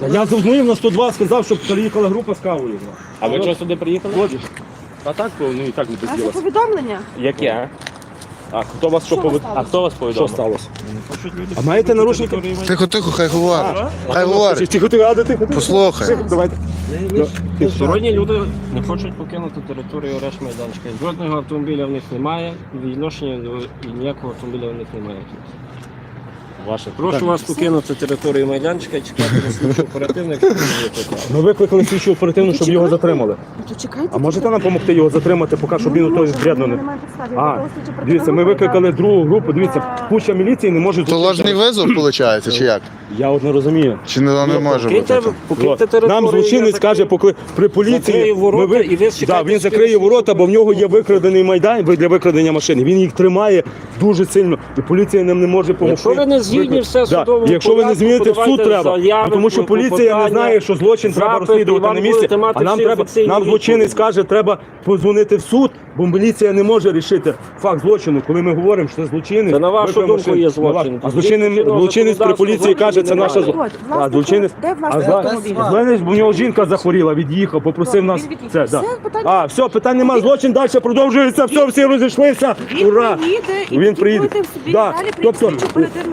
Та Я дзвонив на 102, сказав, щоб приїхала група з кавою. А ви чого сюди приїхали? Ходиш? А так, ну і так не А це повідомлення? Яке? А хто вас що Що повед... ви А хто вас Що повідомив? сталося? А маєте наручники? Тихо, тихо, хай говорить. Хай говорить. Тихо, тихо, а, тихо, тихо. Послухай. Тихо, Давайте. Сторонні люди не хочуть покинути територію решт майданчика. Жодного автомобіля в них немає, відношення до ніякого автомобіля в них немає. Ваше. Прошу вас покинути територію майданчика і чекати на слідчу оперативник, буде. Ми викликали слідчу оперативну, щоб його затримали. Ну, то чекайте. А можете нам допомогти його затримати, поки щоб він той зрядно не. А, дивіться, ми викликали другу групу, дивіться, куча міліції не може То ложний визов, виходить, чи як? Я от не розумію. Чи не, не може бути? Покиньте, покиньте територію. Нам злочинець каже, покли при поліції Закриє ворота ви- і ви да, чекайте, він закриє ворота, бо в нього є викрадений майдан для викрадення машини. Він їх тримає дуже сильно, і поліція нам не може допомогти. Якщо ви не згідні, все в Да. судовому Якщо ви не порядку, зміните в суд, подавайте треба, заяви, тому що поліція не клопотання, знає, що злочин треба запити, розслідувати вам на місці. будете мати А нам всі треба офіційні нам злочинець відповіді. каже, треба позвонити в суд, бо міліція не може рішити факт злочину. Коли ми говоримо, що це злочинець, Це на вашу думку машину. є На злочин. ваш- А злочинець, Згідно злочинець при законодавства поліції каже, це наша немає. От, власник, А, злочинець. де власник А, зла- автомобіля? Знаєш, бо в нього жінка захворіла, від'їхав, попросив нас. він від'їхав. Це, да. Все, А, питань немає. Злочин далі продовжується, все, всі розійшлися. Він Ура! приїде і Він тоді приїде. будете собі Да. далі прийти Тобто,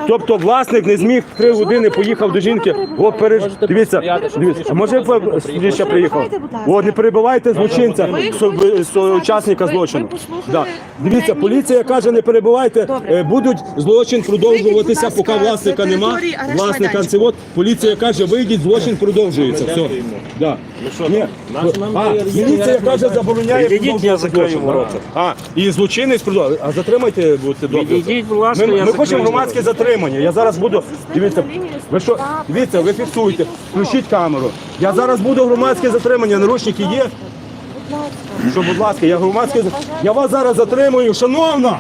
тобто власник не зміг три години, поїхав до жінки. О, переж... Дивіться, дивіться. Може приїхав. ще приїхав? О, не перебивайте злочинця, Ви со- хочете учасника злочину. Да. Дивіться, поліція каже, не перебивайте, е, будуть злочин продовжуватися, Вийдіть, будь поки ласка, власника нема. території арешт Власника майданчика. це от, поліція каже, вийдіть, злочин продовжується. Все. Да. Ні. А, міліція каже, забороняє Відійдіть, я продовжувати закрию ворота. А, і злочинець продовжує. А затримайте, будьте добрі. Відійдіть, будь ласка, Ми, я ми хочемо громадське затримання. Я зараз буду. Дивіться, ви що? Дивіться, ви фіксуйте. Включіть камеру. Я зараз буду громадське затримання. Наручники є. Що, будь ласка, я громадське за- Я вас зараз затримую, шановна!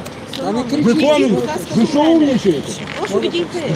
Ви помните? Ви що умнічаєте? Прошу.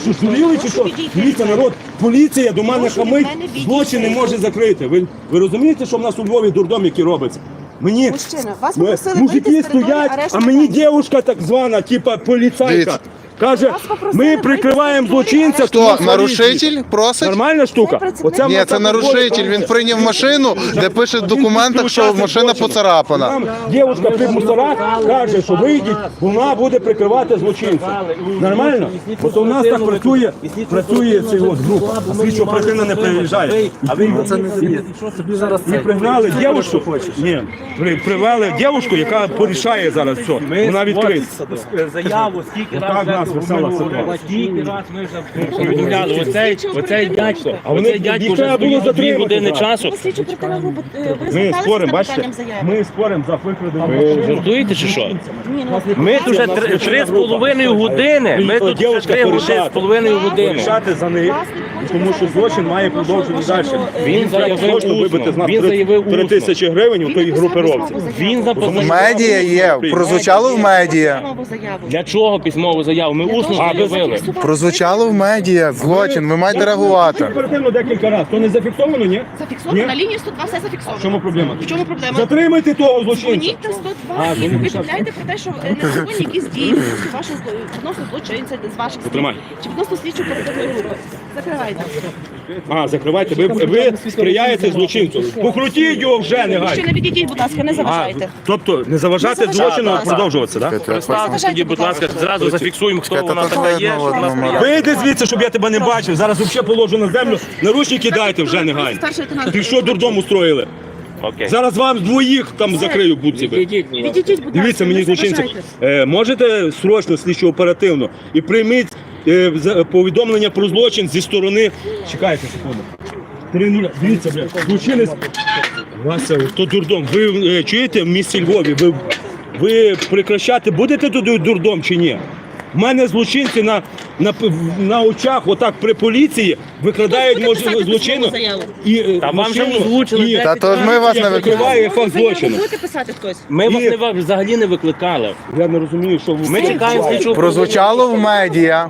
Що здуріли чи що? Дивіться, народ, поліція до мене хамить, злочин не може закрити. Ви, ви розумієте, що в нас у Львові дурдом, який робиться? Мені Мужчина, вас ми- попросили мужики вийти з території стоять, а мені дівчинка так звана, типа поліцайка. Дивіться. Каже, ми прикриваємо злочинця, Хто? Нарушитель просить? Нормальна штука? Оце Ні, це нарушитель. Він прийняв машину, де пише в документах, що машина поцарапана. Нам дівчинка при мусорах каже, що вийдіть, вона буде прикривати злочинця. Нормально? Бо то у нас так працює, працює цей от група. А слідчо оперативно не приїжджає. А ви це не І пригнали дівчинку, ні, привели дівчинку, яка порішає зараз все. Вона відкрита. Заяву, скільки раз нас весела ситуація. Скільки раз ми вже повідомляли. Оцей, оцей дядько, А вони- оцей дядько їх вже треба було стоїть дві затримати години часу. Е, ви Ми зверталися споримо, з бачите? заяви? Ми споримо за викрадення. Ви жартуєте чи що? Ні, ну, Ми тут вже три, три з половиною години. Ми тут вже три години з половиною години. Рішати за неї, тому що злочин має продовжувати далі. Він заявив Можна вибити з усно. нас Він заявив три усно. тисячі гривень у тої групировці. Він записав. Медіа є, прозвучало в медіа. Заяву. Для чого письмову заяву? Ми усно заявили. Прозвучало в медіа. Злочин, ви маєте реагувати. Оперативно декілька разів. То не зафіксовано, ні? Зафіксовано Ні? на лінії 102 все зафіксовано. В чому проблема? В чому проблема? Затримайте того злочинця. Дзвоніть на 102 А, і повідомляйте про те, що е, незаконні якісь дії відносно вашого зло- відносно злочинця з ваших слів. Потримай. Чи відносно слідчого оперативної групи. Закривайте. А, закривайте. Ви, ви сприяєте злочинцю. Покрутіть його вже Ще негайно. не відійдіть, будь ласка, не А, заважайте. тобто не заважати Не заважайте, злочину так. продовжуватися, так? Представте тоді, будь ласка, зразу зафіксуємо, хто вона така є. от. Вийди звідси, щоб я тебе не бачив. Зараз взагалі положу на землю. Наручники дайте вже негайно. Старший лейтенант. Ти що дурдом устроїли? Окей. Зараз вам двоїх там закрию будці ви. Будь ласка. Відійдіть, будь ласка, Дивіться мені не злочинці. заважайте. Е, можете срочно слідчо оперативно і прийміть повідомлення про злочин зі сторони. Чекайте секунду. Три нуля. Дивіться, блядь, злочинець. Вася, то дурдом. Ви е, чуєте в місті Львові? Ви, ви прекращати будете туди дурдом чи ні? У мене злочинці на, на, на очах, отак при поліції, викрадають може, злочину. І, е, Та вам вже озвучили Та то ми вас не викриваю факт злочину. Будете писати хтось? Ми вас не взагалі не викликали. Я не розумію, що ви Ми чекаємо слідчого. Прозвучало в медіа.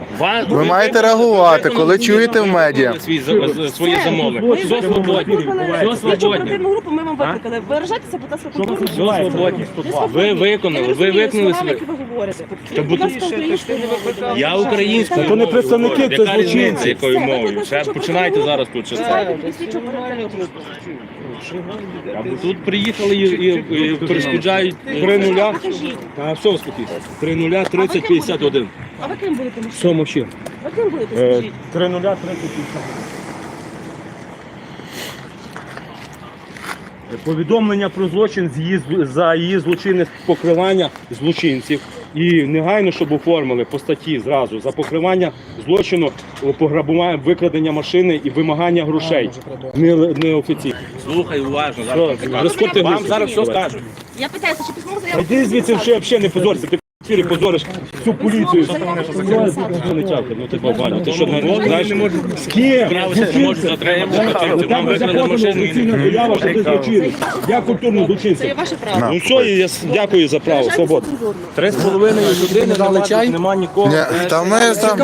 Ви маєте реагувати, коли чуєте в медіа. Свій за- за- Своє замовлення. ми Все свободні. Все свободні. групу, ми вам викликали. Виражайтеся, будь ласка, свободні. Ви виконали, ви виконали які ви говорите. Я українською Та то не мовою представники, це Яка злочинці. якою мовою? Ще Це починаєте зараз тут це. Оперативно. Або тут приїхали і, і, і перешкоджають 3 нуля. А все, успокійся. 3 нуля, 30, 51. А ви ким будете мужчина? Все, мовчи. Ви ким будете, скажіть? 3 нуля, 30, 51. Повідомлення про злочин з її, за її злочинне покривання злочинців і негайно, щоб оформили по статті зразу за покривання злочину пограбування, викрадення машини і вимагання грошей. Не, офіційно. Слухай уважно, зараз. Вам зараз все скажуть. Я питаюся, чи письмо заяву? Іди звідси ще взагалі не позорся. Ти позориш всю поліцію. Не тягти, ну ти побачив. Ти що народ, знаєш, з ким? Не. Вам викрали машину і не заява, що ти злочинець. Я культурно злочинця. Ну все, і я с- дякую за право, свободу. Три з половиною години нема, нема нікого. Ні, та ми там,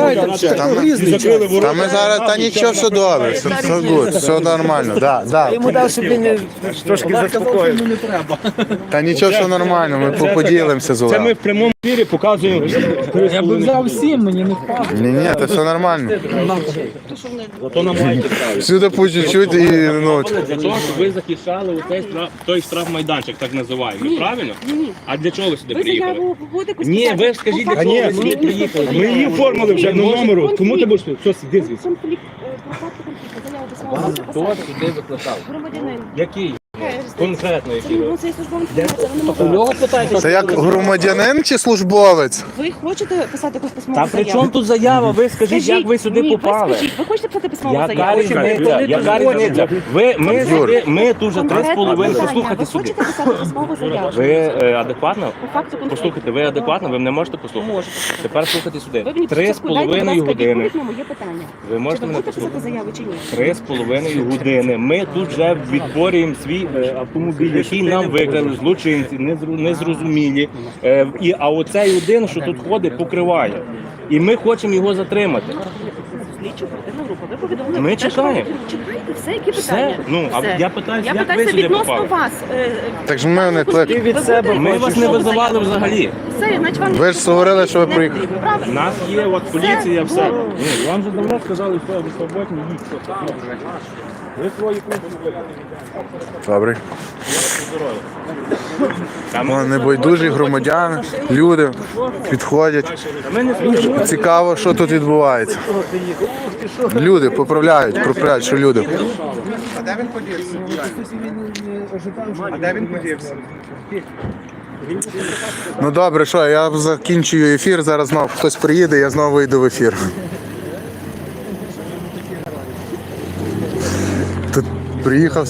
та ми, І закрили та ворота. ми зараз, та нічого, все добре, все, все все нормально, да, да. Йому дав, щоб він не трошки заспокоїв. Та нічого, все нормально, ми по- поділимося з Це ми Олегом. в прямому ефірі показуємо. Я би взяв сім, мені не впав. Ні, ні, це все нормально. То, що вони Зато нам маєте право. Всюди по чуть-чуть і, ну, Для того, щоб ви захищали оцей штраф, той штрафмайданчик, так називаємо. Правильно? А для чого ви сюди Ви приїхали? заяву будете Ні, ви скажіть, для чого ви сюди приїхали? Ми її оформили вже на номеру. Кому ти будеш? Все, сиди звідси. Конфлікт, е, про факт конфлікту, заяву письмову Хто писати? сюди викликав? Громадянин. Який? Конкретно Це який? ну, це є службова інформація, ви не У можете. нього питайте. це як громадянин чи службовець? Ви хочете писати якусь письмову Та при чому тут заява? Ви скажіть, як ви сюди ні, попали? Ви, скажіть, ви хочете писати письмову Яка заяву? різниця? Яка різниця? Ви, ми, Юр. сюди, ми тут вже три з Конкретне половиною. питання. Послухайте Ви сюди. хочете писати письмову заяву? Ви е, адекватно? По факту конфлікту. Послухайте, ви адекватно, ви мене можете послухати? Можете. Тепер слухайте Ви сюди. мені Три з спочатку дайте, будь половиною ласка, години. відповідь на моє питання. Ви Чи можете ви мене будете писати послухати? заяву чи ні? Три з половиною години. Ми тут вже відтворюємо свій е, автомобіль, який нам викрали злочинці, незрозумілі. Е, і, а оцей один, що тут ходить, покриває. І ми хочемо його затримати. Слідчу групу. Ви повідомили. Ми про те, що чекаємо. ви- Чекайте, все, які Все. питання? Ну, а Все. я питаюся, Я як ви питаюся сюди відносно попали? вас. Е, Так ж ми не клик. від себе Ми вас не визивали взагалі. Все, значить вам... Ви ж говорили, що ви приїхали. У Правильно. нас є от поліція, все. Ні, вам же давно сказали, що ви свободні, їдьте. Ви свої кухні. Добре. О, небайдужі громадяни, люди підходять. Цікаво, що тут відбувається. Люди поправляють, поправляють, що люди. А де він подібне? Де він подивився? Ну добре, що я закінчую ефір. Зараз знову хтось приїде, я знову вийду в ефір. Приїхав